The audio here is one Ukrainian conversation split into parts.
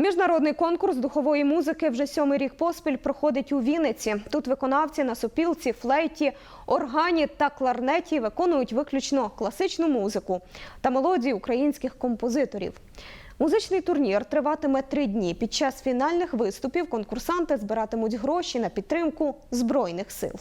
Міжнародний конкурс духової музики вже сьомий рік поспіль проходить у Вінниці. Тут виконавці на сопілці, флейті, органі та кларнеті виконують виключно класичну музику та мелодії українських композиторів. Музичний турнір триватиме три дні. Під час фінальних виступів конкурсанти збиратимуть гроші на підтримку збройних сил.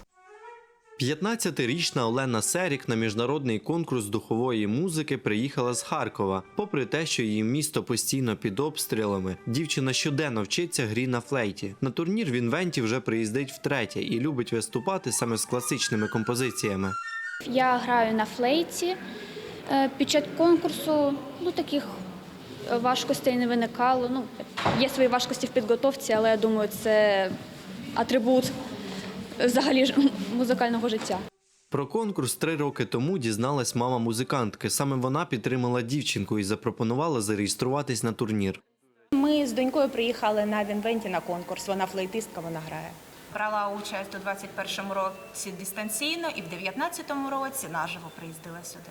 15-річна Олена Серік на міжнародний конкурс духової музики приїхала з Харкова. Попри те, що її місто постійно під обстрілами, дівчина щоденно вчиться грі на флейті. На турнір в інвенті вже приїздить втретє і любить виступати саме з класичними композиціями. Я граю на флейті. Е, Під час конкурсу ну, таких е, важкостей не виникало. Ну, є свої важкості в підготовці, але я думаю, це атрибут взагалі ж музикального життя. Про конкурс три роки тому дізналась мама музикантки. Саме вона підтримала дівчинку і запропонувала зареєструватись на турнір. Ми з донькою приїхали на Вінвенті на конкурс. Вона флейтистка, вона грає. Брала участь у 21-му році дистанційно і в 19-му році наживо приїздила сюди.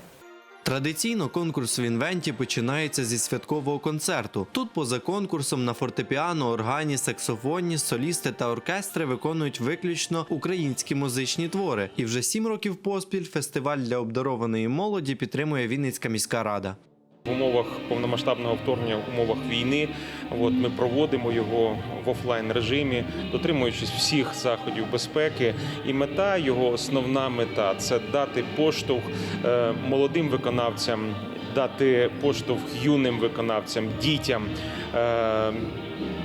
Традиційно конкурс в інвенті починається зі святкового концерту. Тут, поза конкурсом, на фортепіано, органі, саксофоні, солісти та оркестри виконують виключно українські музичні твори. І вже сім років поспіль фестиваль для обдарованої молоді підтримує Вінницька міська рада. В умовах повномасштабного вторгнення, в умовах війни, от ми проводимо його в офлайн режимі, дотримуючись всіх заходів безпеки. І мета його основна мета це дати поштовх е, молодим виконавцям, дати поштовх юним виконавцям, дітям.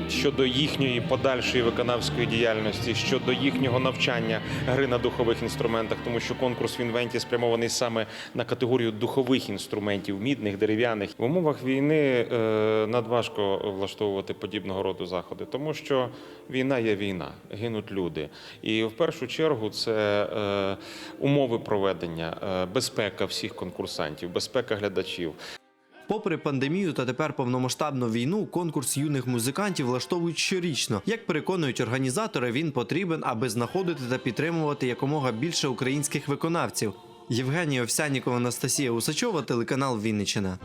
Щодо їхньої подальшої виконавської діяльності, щодо їхнього навчання гри на духових інструментах, тому що конкурс в інвенті спрямований саме на категорію духових інструментів, мідних, дерев'яних. В умовах війни е, надважко влаштовувати подібного роду заходи, тому що війна є війна, гинуть люди. І в першу чергу це е, умови проведення, е, безпека всіх конкурсантів, безпека глядачів. Попри пандемію та тепер повномасштабну війну, конкурс юних музикантів влаштовують щорічно. Як переконують організатори, він потрібен, аби знаходити та підтримувати якомога більше українських виконавців. Євгенія Овсянікова, Анастасія Усачова, телеканал Вінниччина.